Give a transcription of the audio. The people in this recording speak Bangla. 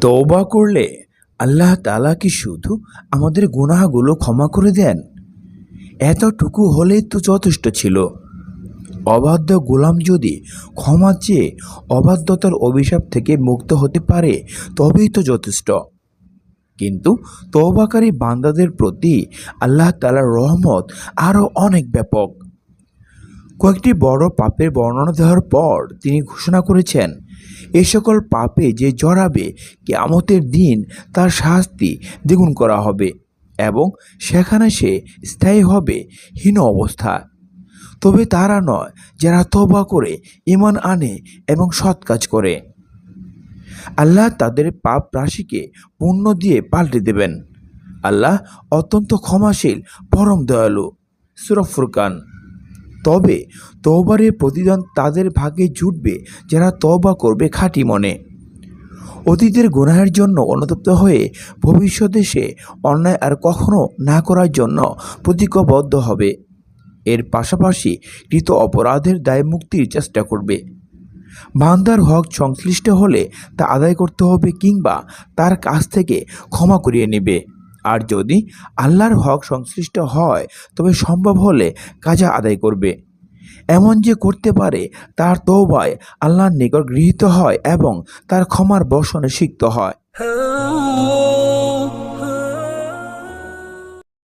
তওবা করলে আল্লাহ তালা কি শুধু আমাদের গুনাহগুলো ক্ষমা করে দেন? এতটুকু হলেই তো যথেষ্ট ছিল। অবাধ্য গোলাম যদি ক্ষমা চেয়ে অবাধ্যতার অভিশাপ থেকে মুক্ত হতে পারে, তবেই তো যথেষ্ট। কিন্তু তওবাকারী বান্দাদের প্রতি আল্লাহ তালার রহমত আরও অনেক ব্যাপক। কয়েকটি বড় পাপের বর্ণনা দেওয়ার পর তিনি ঘোষণা করেছেন, এ সকল পাপে যে জড়াবে, কেয়ামতের দিন তার শাস্তি দ্বিগুণ করা হবে এবং সেখানে সে স্থায়ী হবে হীন অবস্থা। তবে তারা নয়, যারা তবা করে ইমান আনে এবং সৎ কাজ করে। আল্লাহ তাদের পাপ রাশিকে পুণ্য দিয়ে পাল্টে দেবেন। আল্লাহ অত্যন্ত ক্ষমাশীল, পরম দয়ালু। সুরফ ফুরকান। তবে তওবারের প্রতিদান তাদের ভাগে জুটবে যারা তওবা করবে খাঁটি মনে। অতীতের গুনাহের জন্য অনুতপ্ত হয়ে ভবিষ্যতে সে অন্যায় আর কখনো না করার জন্য প্রতিজ্ঞাবদ্ধ হবে। এর পাশাপাশি কৃত অপরাধের দায় মুক্তির চেষ্টা করবে। বান্দার হক সংশ্লিষ্ট হলে তা আদায় করতে হবে কিংবা তার কাছ থেকে ক্ষমা করিয়ে নেবে। আর যদি আল্লাহর হক সংশ্লিষ্ট হয়, তবে সম্ভব হলে কাজা আদায় করবে। এমন যে করতে পারে, তার তৌবায় আল্লাহর নিকট গৃহীত হয় এবং তার ক্ষমার বর্ষণে সিক্ত হয়।